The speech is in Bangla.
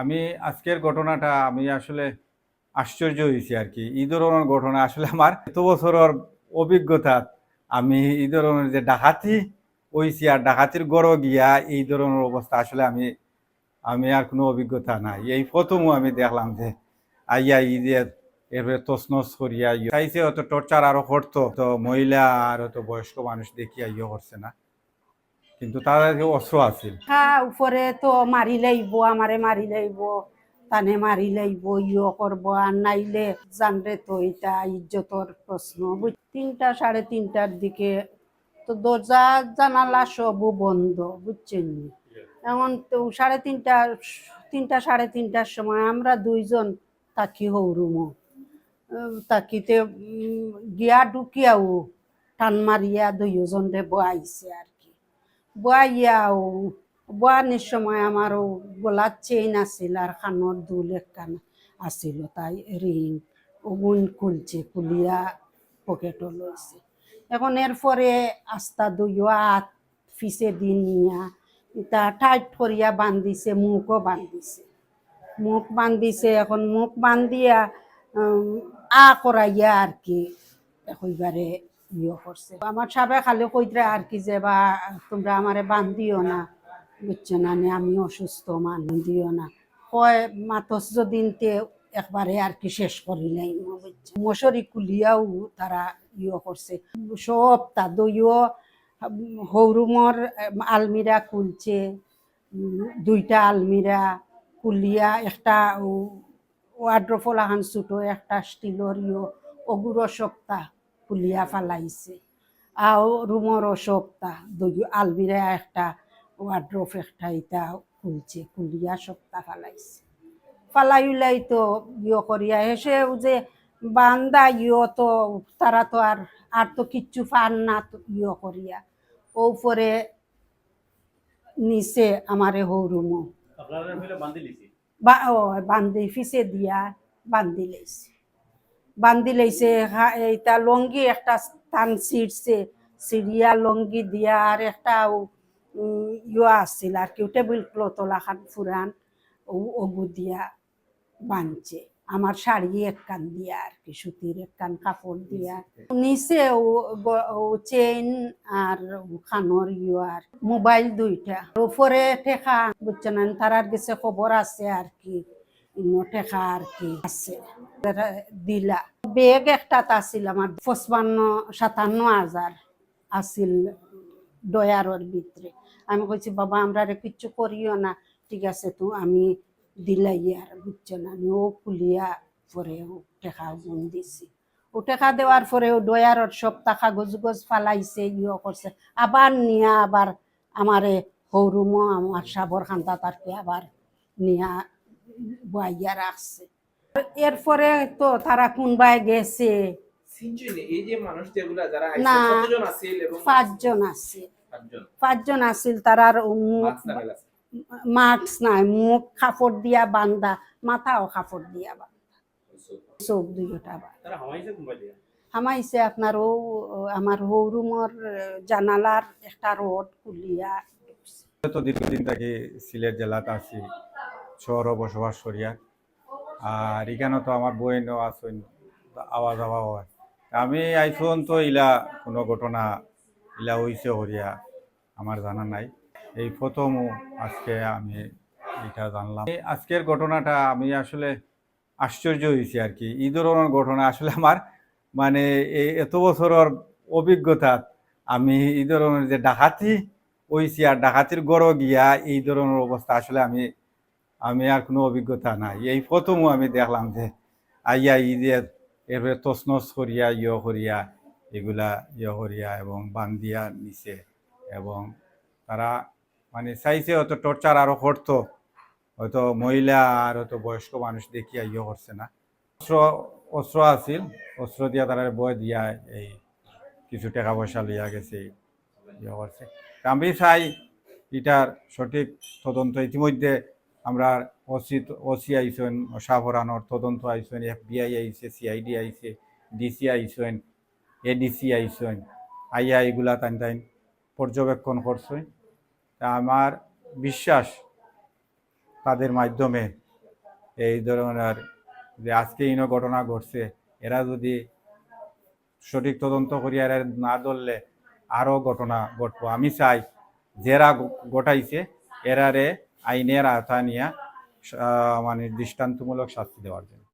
আমি আজকের ঘটনাটা, আমি আসলে আশ্চর্য হয়েছি আর কি। এই ধরনের ঘটনা আসলে আমার এত বছরের অভিজ্ঞতা, আমি এই ধরনের যে ডাকাতি হয়েছি আর ডাকাতির গড় গিয়া এই ধরনের অবস্থা আসলে আমি আমি আর কোনো অভিজ্ঞতা নাই। এই প্রথমও আমি দেখলাম যে আইয়া ঈদের এরপরে তসনস করিয়া, চাইছে হয়তো টর্চার আরও করতো, তো মহিলা আর হয়তো বয়স্ক মানুষ দেখিয়া ইয়ে করছে না। কিন্তু তাদের অস্ত্র আছিল হ্যাঁ উপরে তো মারি লাইব, আমারে মারি লাইব, তানে মারি লাইব ইয়ে করব, আর নাইলে জানরে তো এটা ইজ্জতর প্রশ্ন। তিনটা, সাড়ে তিনটার দিকে তো দরজা, জানালা সবও বন্ধ, বুঝছেন এমন তো সাড়ে তিনটা তিনটা, সাড়ে তিনটার সময় আমরা দুইজন তাকি হৌরুমো তাকিতে গিয়া ঢুকিয়াও টান মারিয়া দুইজন রে বয়াইছে আর কি বয়াইয়াও বয়ানোর সময় আমারও গলার চেইন আছিল আর কানের দুল একখান আছিল। তাই রিং ওগুন খুলছে, খুলিয়া পকেটও লইছে। এখন এরপরে আস্তা দুইও হাত ফিসে দি নিয়া এটা টাইট করিয়া বান্ধিছে, মুখও বান্ধিছে। মুখ বান্ধিছে, এখন মুখ বান্ধিয়া আ করাইয়া আর কি কইবারে ইয়ে করছে। আমার সাবে খালি কইতরা আর কি যে, বা, তোমরা আমারে বান্ধিও না। বুঝছ না আমি অসুস্থ মানুষ দিও না। কয়, মাতস যদিনতে একবারে আর কি শেষ করিলাই বুঝছ? মশারি কুলিয়াও তারা ইয়ে করছে। সব তা দইও হৌরুমর, আলমিরা খুলছে, দুইটা আলমিরা কুলিয়া একটা ওয়ার্ড্রোফল আহান ছোটো, একটা স্টিলর ইয়ে অগুরো সপ্তাহ। কুলিয়া ফালাইছে। আও রুমর সপ্তাহ দুই আলমিরা একটা ওয়ার্ড্রোফ একটা এটা খুলছে কুলিয়া সপ্তাহ ফালাইছে। ফালাই উলাই তো ইয়ে করিয়া এসে যে বান্দা ইয়ে তো তারা তো আর আর তো কিচ্ছু পান না তো ইয়ে করিয়া। ও পরে নিচে আমারে হৌরুমো বান্ধি ফিসে দিয়া বান্ধি লাইছে। বান্ধি লাইছে এইটা লঙ্গি একটা টান ছিঁড়ছে সিরিয়া লঙ্গি দিয়া আর একটা ইয়া আছিল আর কি টেবিল ক্লথ লাখান ফুরান ওগু দিয়া বানছে আমার শাড়ি এক কান দিয়া আর কি সুতির এক কান কাপড় দিয়া। নিচে ও চেইন আর খানোর ইয়ে আর মোবাইল দুইটা। উপরে ঠেকা বুঝছেন তারার কাছে খবর আছে আর কি। আর বেগ আছিল সাতান্ন আছিল আমি কইছি, বাবা, আমরা রে কিচ্ছু করিও না। ঠিক আছে তো, আমি দিলাই আর বুঝছ না, আমি ও খুলিয়া পরে ও টেকা গুণ দিছি। ও টেকা দেওয়ার পরে ও ডয়ারর সব টাকা গজ গজ ফালাইছে ইয়ে করছে। আবার নিয়া আবার আমারে হৌরুমো আমার সাবর খান্তা তারকে আবার নিয়া বয়াইয়া রাখছে এরপরে তো তারা গেছে। মানুষ যেগুলা যারা না। পাঁচজন আছে পাঁচজন? পাঁচজন আছিল তারার মাস্ক নাই মুখ কাপড় দিয়া বান্ধা মাথাও কাপড় দিয়া বান্ধা। চোখ দুইটা হামাইছে আপনার ও আমার হৌরুমর জানালার একটা রড খুলিয়া তো দীর্ঘদিন থেকে সিলেট জেলাতে আছি। শহরও বসবাস করিয়া। আর এখানে তো আমার বইনও আসুন আওয়া হয়। আমি আইসুন তো ইলা কোনো ঘটনা ইলা হইছে হরিয়া, আমার জানা নাই। এই প্রথম আজকে আমি এটা জানলাম। আজকের ঘটনাটা আমি আসলে আশ্চর্য হয়েছি আর কি। এই ধরনের ঘটনা আসলে আমার মানে এই এত বছরের অভিজ্ঞতা, আমি এই ধরনের যে ডাকাতি হইছি আর ডাকাতির গড় গিয়া এই ধরনের অবস্থা আসলে আমি আমি আর কোনো অভিজ্ঞতা নাই। এই প্রথমও আমি দেখলাম যে আইয়া ঈদের এরপরে তসনস করিয়া ইয়ে করিয়া, এগুলা ইয়ে করিয়া এবং বান্ধিয়া নিছে এবং তারা মানে চাইছে হয়তো টর্চার আরও করতো, হয়তো মহিলা আর হয়তো বয়স্ক মানুষ দেখিয়া ইয়ে করছে না। অস্ত্র অস্ত্র আছিল, অস্ত্র দিয়া তারা বয় দিয়া এই কিছু টাকা পয়সা লইয়া গেছে ইয়ে করছে। আমি চাই এটার সঠিক তদন্ত ইতিমধ্যে আমরা ওসি ওসি আইসেন সাফরানোর তদন্ত আইসেন, এফবিআই আইছে সিআইডি আইছে ডিসি আইসেন, এডিসি আইসেন আইয়া এগুলা টাইম টাইম পর্যবেক্ষণ করছেন আমার বিশ্বাস তাদের মাধ্যমে এই ধরনের যে আজকে ইনো ঘটনা ঘটছে, এরা যদি সঠিক তদন্ত করিয়া এরা না ধরলে আরও ঘটনা ঘটবো। আমি চাই যারা ঘটাইছে এরারে আইনের আওতা নিয়ে মানে দৃষ্টান্তমূলক শাস্তি দেওয়ার জন্য।